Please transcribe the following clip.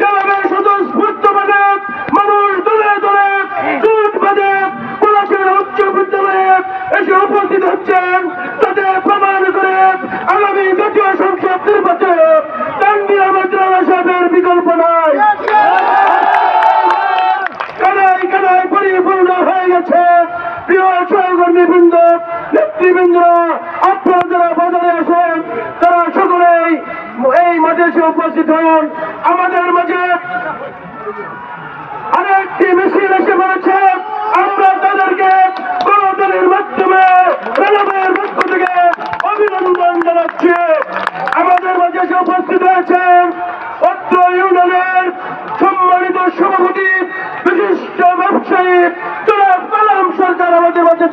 যেভাবে স্বতঃস্ফূর্তভাবে মানুষ দলে দলে জুট বাঁধে পলাশের উচ্চ এসে উপস্থিত হচ্ছেন। তাতে প্রমাণ করে আগামী জাতীয় সংসদ নির্বাচনে তানভীর আহমেদ রানা সাহেবের হয়ে গেছে। প্রিয় সহকর্মী বৃন্দ নেতৃবৃন্দ, আপনারা যারা বাজারে আসেন, তারা সকলেই এই মাঠে এসে উপস্থিত হন। আমাদের মাঝে আরেকটি মিছিল এসে পড়েছে। আমরা তাদেরকে গণতন্ত্রের মাধ্যমে রেলওয়ের পক্ষ থেকে অভিনন্দন জানাচ্ছি। আমাদের মাঝে এসে উপস্থিত হয়েছেন অত্র ইউনিয়নের সম্মানিত সভাপতি, বিশিষ্ট ব্যবসায়ী তোরা কালাম সরকার আমাদের মাঝে